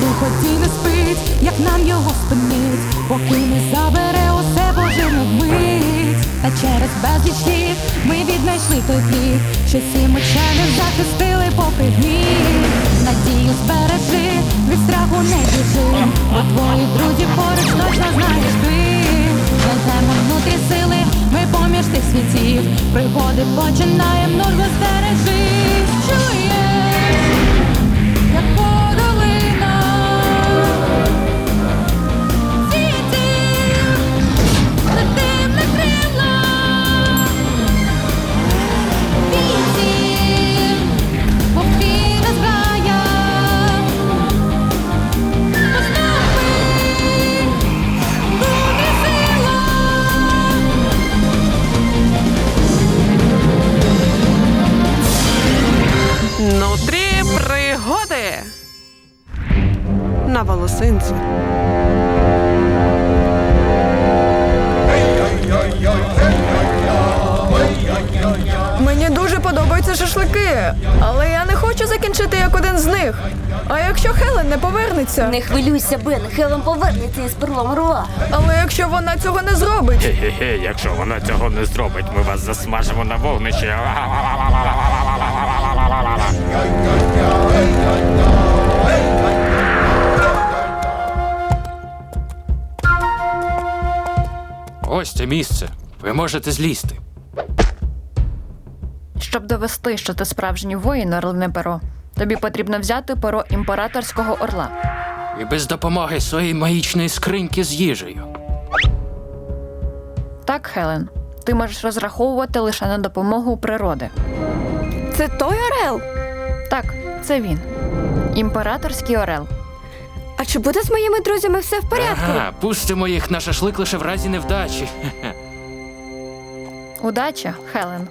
Виході не спить, як нам його спинить, поки не забере усе божене вмить. Та через безліч слів ми віднайшли той що сім учених захистили попри гнів. Надію збережи, від страху не біжи, бо твої друзі поруч точно знаєш ти. Знайдемо внутрі сили, ми поміж тих світів. Пригоди починаємо, нужно стережи. Чуєш? Повернеться? Не хвилюйся, Бен, Хелен повернеться із перлом рва. Але якщо вона цього не зробить, Хе-хе-хе, якщо вона цього не зробить, ми вас засмажимо на вогнищі. Ось це місце. Ви можете злізти. Щоб довести, що ти справжній воїн, орлине перо, тобі потрібно взяти перо імператорського орла. І без допомоги своєї магічної скриньки з їжею. Так, Хелен, ти можеш розраховувати лише на допомогу природи. це той орел. Так, це він. Імператорський орел. А чи буде з моїми друзями все в Ага, пустимо їх на шашлик лише в разі невдачі. Удача, Хелен.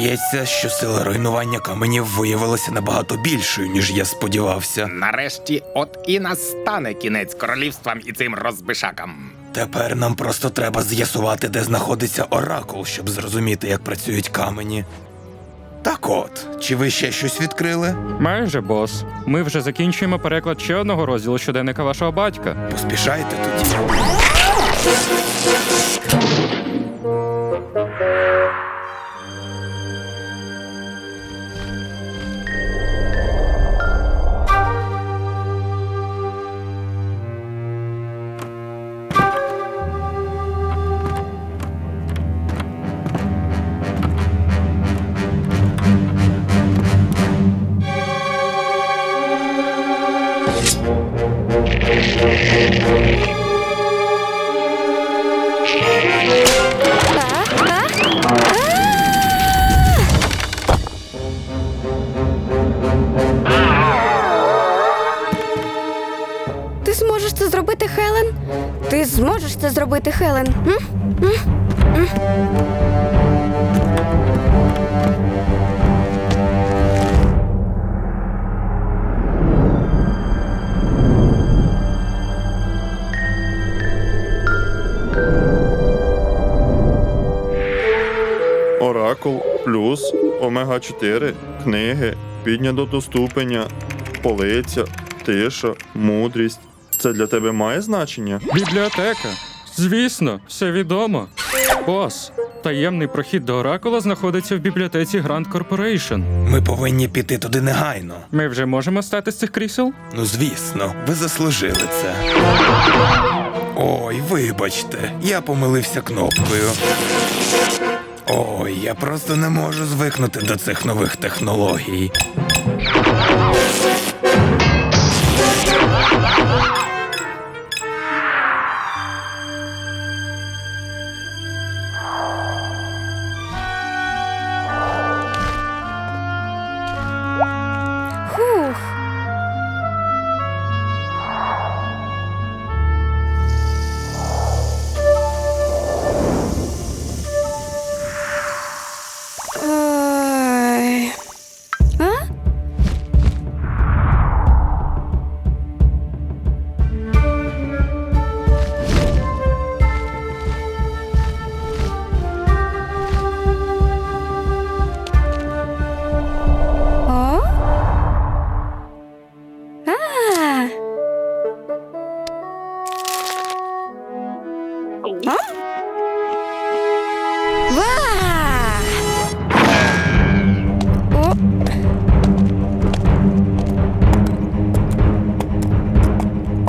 Здається, що сила руйнування каменів виявилася набагато більшою, ніж я сподівався. Нарешті, от і настане кінець королівствам і цим розбишакам. Тепер нам просто треба з'ясувати, де знаходиться оракул, щоб зрозуміти, як працюють камені. Так от, чи ви ще щось відкрили? Майже бос. Ми вже закінчуємо переклад ще одного розділу щоденника вашого батька. Поспішайте тоді. Ти зможеш це зробити, Хелен? Ти зможеш це зробити, Хелен? М? М? М? Оракул плюс омега 4 книги, піднято до ступеня, полиця, тиша, мудрість. Це для тебе має значення? Бібліотека. Звісно, все відомо. Бос. Таємний прохід до оракула знаходиться в бібліотеці Grand Corporation. Ми повинні піти туди негайно. Ми вже можемо стати з цих крісел? Ну, звісно, ви заслужили це. Ой, вибачте, я помилився кнопкою. Ой, я просто не можу звикнути до цих нових технологій.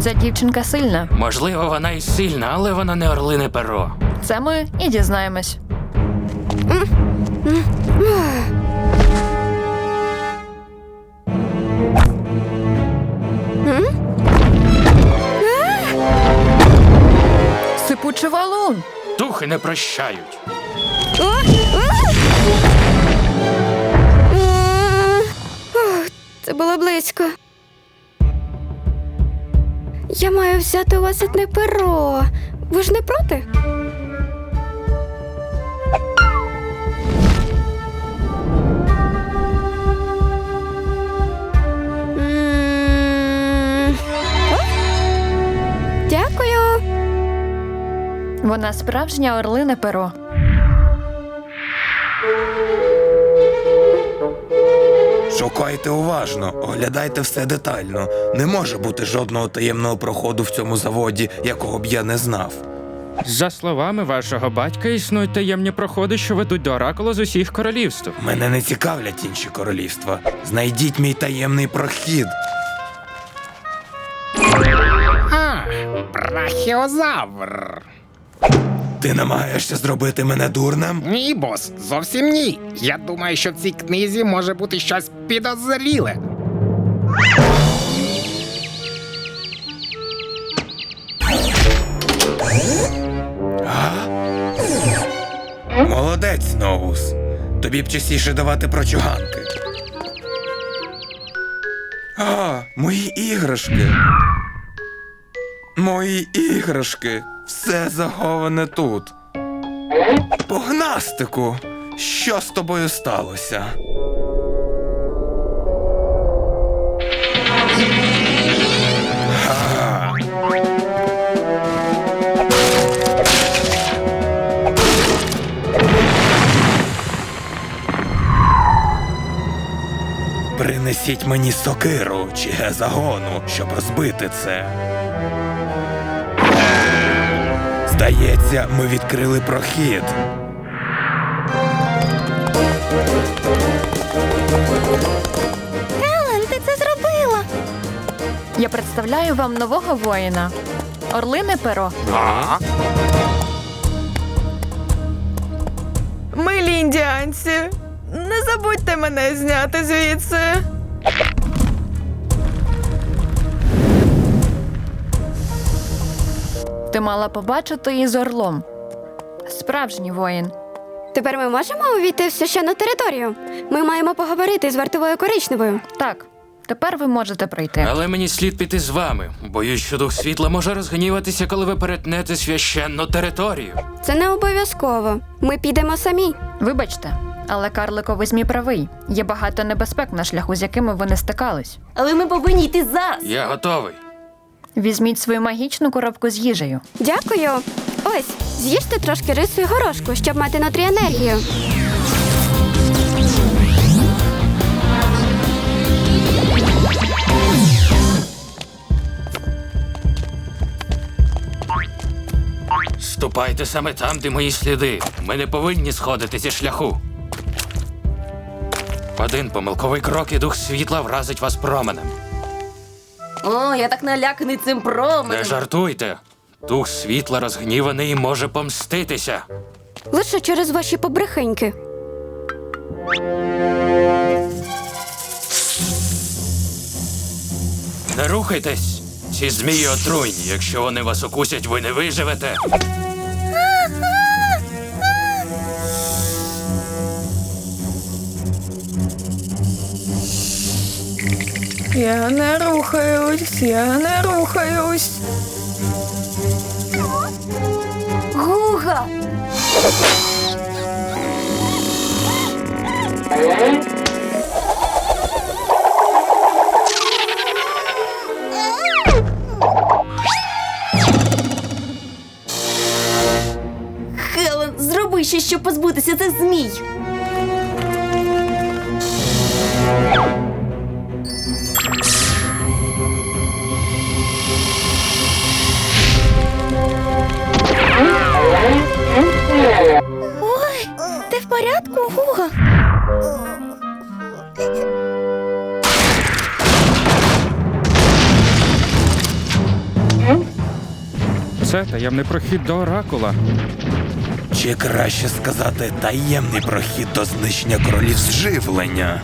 Ця дівчинка сильна. Можливо, вона і сильна, але вона не орлине перо. Це ми і дізнаємось. Сипучий не прощають. Це було близько. Я маю взяти у вас одне перо. Ви ж не проти? Вона справжня орлине перо. Шукайте уважно, оглядайте все детально. Не може бути жодного таємного проходу в цьому заводі, якого б я не знав. За словами вашого батька, існують таємні проходи, що ведуть до оракула з усіх королівств. Мене не цікавлять інші королівства. Знайдіть мій таємний прохід. А, брахіозавр. Ти намагаєшся зробити мене дурним? Ні, бос, зовсім ні. Я думаю, що в цій книзі може бути щось підозріле. Молодець, Ноус. Тобі б частіше давати прочуганки. А, мої іграшки. Мої іграшки. Все заховане тут. Погнастику. Що з тобою сталося? Принесіть мені сокиру чи гезагону, щоб розбити це. Здається, ми відкрили прохід. Елен, ти це зробила. Я представляю вам нового воїна. Орлине перо. Милі індіанці, не забудьте мене зняти звідси. Ти мала побачити її з орлом. Справжній воїн. Тепер ми можемо увійти в священну територію. Ми маємо поговорити з вартовою коричневою. Так, тепер ви можете прийти. Але мені слід піти з вами. Боюсь, що дух світла може розгніватися, коли ви перетнете священну територію. Це не обов'язково. Ми підемо самі. Вибачте, але карликовий змій правий. Є багато небезпек на шляху, з якими ви не стикались. Але ми повинні йти зараз. Я готовий. Візьміть свою магічну коробку з їжею. Дякую. Ось, з'їжте трошки рису і горошку, щоб мати нутрі енергію. Ступайте саме там, де мої сліди. Ми не повинні сходити зі шляху. Один помилковий крок і дух світла вразить вас променем. О, я так наляканий цим Не променем. жартуйте. Дух світла розгніваний і може помститися. Лише через ваші побрехеньки. Не рухайтесь. Ці змії отруйні. Якщо вони вас укусять, ви не виживете. Я не рухаюсь, я не рухаюсь. Гуга! Хелен, зроби щось, щоб позбутися цих змій. Це таємний прохід до оракула. Чи краще сказати таємний прохід до знищення кролів зживлення?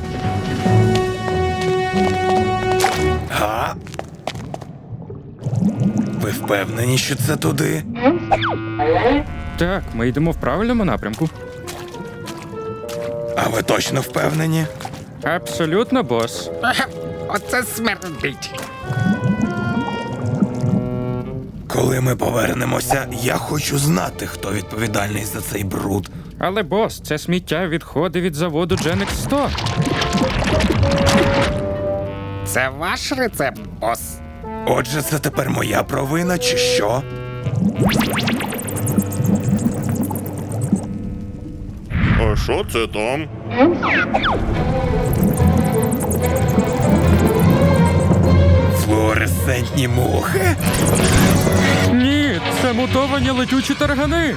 Га? Ви впевнені, що це туди? Так, ми йдемо в правильному напрямку. А ви точно впевнені? Абсолютно, бос. Оце смердить. Коли ми повернемося, я хочу знати, хто відповідальний за цей бруд. Але бос, це сміття відходи від заводу Genex 100. Це ваш рецепт, бос. Отже, це тепер моя провина, чи що? А що це там? Флуоресцентні мухи? Це мутовані летючі таргани.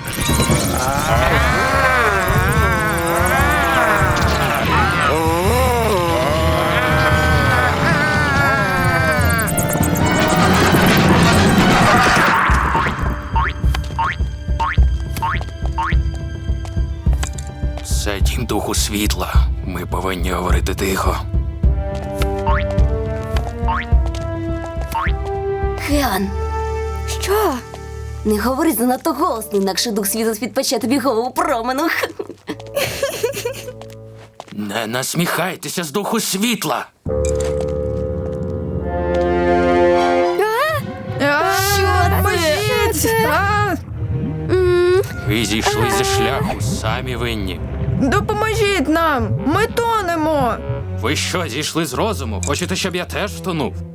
Це дім духу світла. Ми повинні говорити тихо. Хелен, Що? Не говори занадто голосно, інакше дух світу підпече тобі голову промену. Не насміхайтеся з духу світла. Що це? Ви зійшли зі шляху, самі винні. Допоможіть нам! Ми тонемо! Ви що, зійшли з розуму? Хочете, щоб я теж втонув?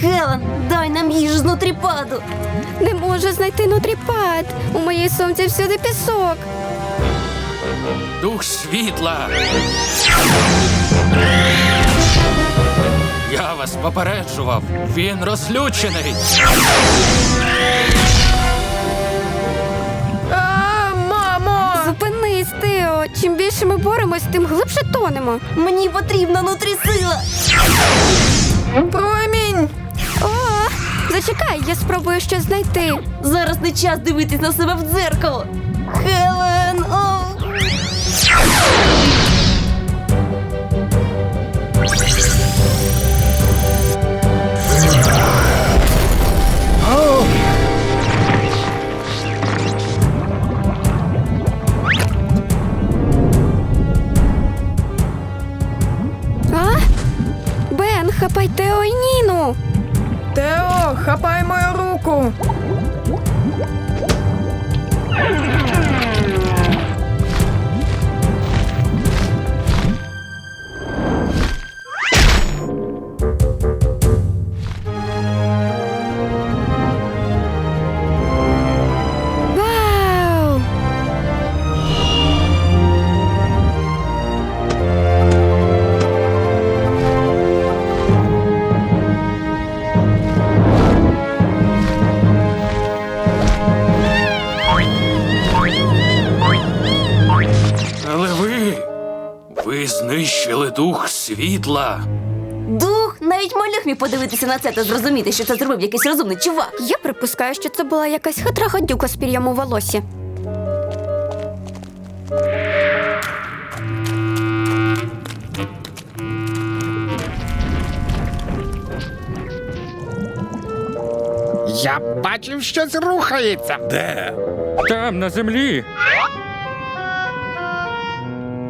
Хелен, дай нам їжу з нутріпаду. Не можу знайти нутріпад. У моїй сумці всюди пісок. Дух світла. Я вас попереджував. Він розлючений. Чим більше ми боремось, тим глибше тонемо. Мені потрібна нутрісила. Промінь! О, зачекай, я спробую щось знайти. Зараз не час дивитись на себе в дзеркало. Хелен, о! А? Хапай Тео і Ніну. Тео, хапай мою руку! Знищили дух світла. Дух, навіть малюх міг подивитися на це та зрозуміти, що це зробив якийсь розумний чувак. Я припускаю, що це була якась хитра гадюка з пір'ям у волосі. Я бачив, щось рухається. Де? Там, на землі.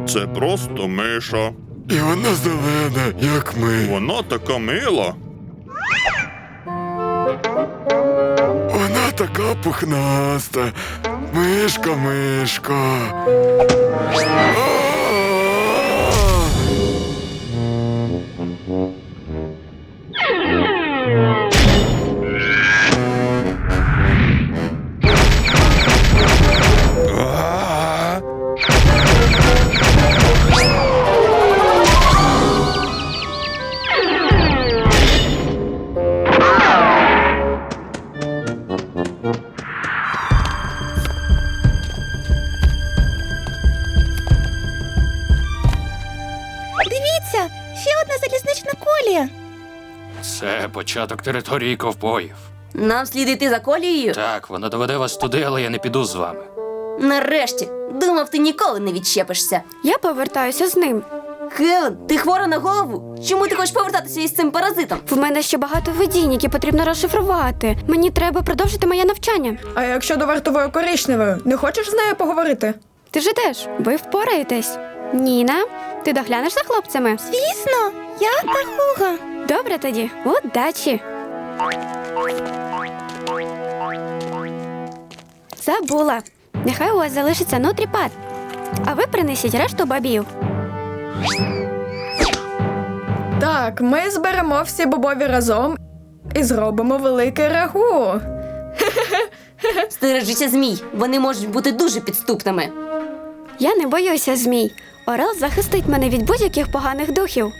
Це просто миша. І вона зелена, як ми. Вона така мила. Вона така пухнаста. Мишка, мишка. Це початок території ковбоїв. Нам слід йти за колією? Так, вона доведе вас туди, але я не піду з вами. Нарешті. Думав, ти ніколи не відчепишся. Я повертаюся з ним. Хелен, ти хвора на голову? Чому ти хочеш повертатися із цим паразитом? В мене ще багато видінь, які потрібно розшифрувати. Мені треба продовжити моє навчання. А якщо до вартової коричневої, не хочеш з нею поговорити? Ти ж ідеш, ви впораєтесь. Ніна, ти доглянеш за хлопцями? Звісно, я тахуга. Добре тоді, удачі. Забула. Нехай у вас залишиться нутріпад. А ви принесіть решту бабів. Так, ми зберемо всі бобові разом і зробимо велике рагу. Стережися змій. Вони можуть бути дуже підступними. Я не боюся змій. Орел захистить мене від будь-яких поганих духів.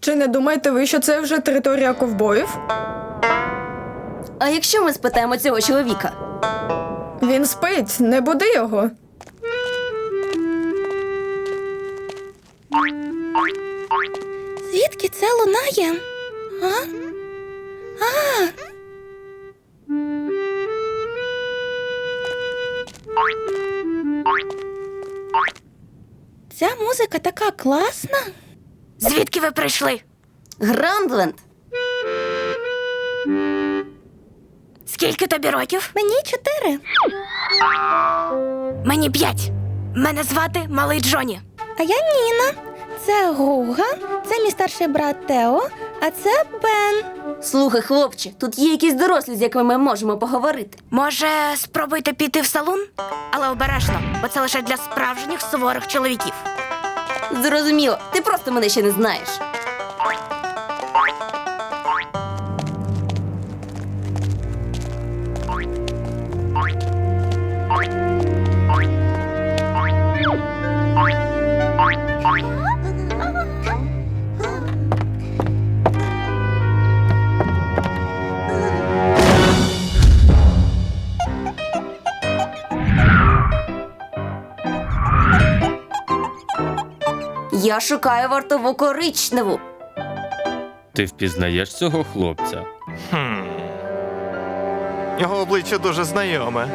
Чи не думаєте ви, що це вже територія ковбоїв? А якщо ми спитаємо цього чоловіка? Він спить, не буди його. Звідки це лунає? А? А. Ця музика така класна. Звідки ви прийшли? Грандленд. Скільки тобі років? Мені чотири. Мені п'ять. Мене звати Малий Джоні. А я Ніна. Це Гуга, це мій старший брат Тео, а це Бен. Слухай, хлопче, тут є якісь дорослі, з якими ми можемо поговорити. Може, спробуйте піти в салон? Але обережно, бо це лише для справжніх суворих чоловіків. Зрозуміло, ти просто мене ще не знаєш. Я шукаю вартову коричневу. Ти впізнаєш цього хлопця? Хм. Його обличчя дуже знайоме.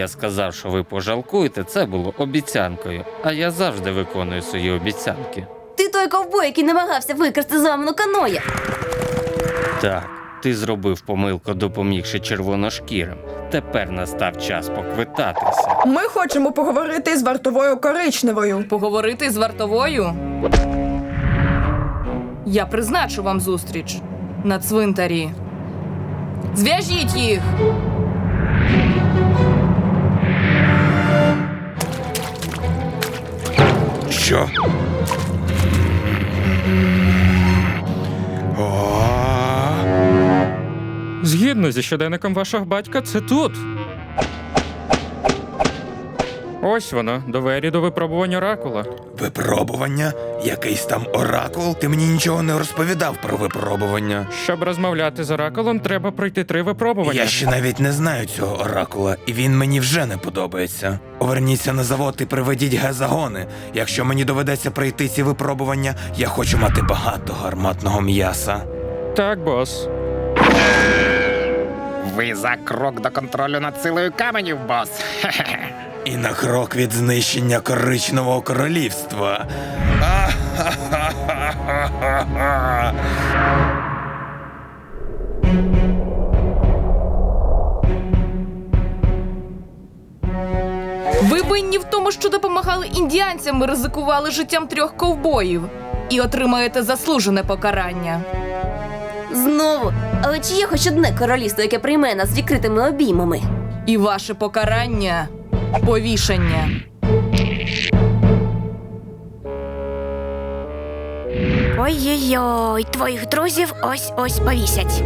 Я сказав, що ви пожалкуєте, це було обіцянкою, а я завжди виконую свої обіцянки. Ти той ковбой, який намагався викрасти зламану каноя. Так, ти зробив помилку, допомігши червоношкірим. Тепер настав час поквитатися. Ми хочемо поговорити з вартовою коричневою. Поговорити з вартовою? Я призначу вам зустріч на цвинтарі. Зв'яжіть їх! Що? Згідно зі щоденником вашого батька, це тут. Ось воно, двері до випробування оракула. випробування? Якийсь там оракул? Ти мені нічого не розповідав про випробування. Щоб розмовляти з оракулом, треба пройти три випробування. Я ще навіть не знаю цього оракула, і він мені вже не подобається. Поверніться на завод і приведіть гезагони. Якщо мені доведеться пройти ці випробування, я хочу мати багато гарматного м'яса. Так, бос. Ви за крок до контролю над силою каменів, бос. Хе-хе і на крок від знищення коричневого королівства. Ви винні в тому, що допомагали індіанцям і ризикували життям трьох ковбоїв і отримаєте заслужене покарання. Знову, але чи є хоч одне королівство, яке прийме нас з відкритими обіймами? І ваше покарання повішення. Ой-ой-ой, твоїх друзів ось ось повісять.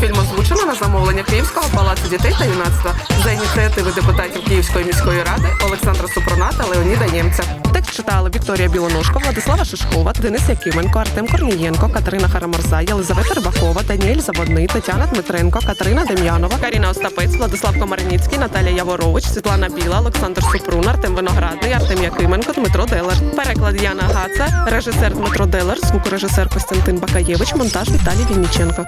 Мультфільм озвучено на замовлення Київського палацу дітей та юнацтва за ініціативи депутатів Київської міської ради Олександра Супруна та Леоніда Нємця. Текст читали Вікторія Білоножко, Владислава Шишкова, Денис Якименко, Артем Корнієнко, Катерина Харамарза, Єлизавета Рибакова, Даніель Заводний, Тетяна Дмитренко, Катерина Дем'янова, Каріна Остапець, Владислав Комарницький, Наталія Яворович, Світлана Біла, Олександр Супрун, Артем Виноградний, Артем Якименко, Дмитро Делер. Переклад Яна Гаца, режисер Дмитро Делер, звукорежисер Костянтин Бакаєвич, монтаж Віталій Вінніченко.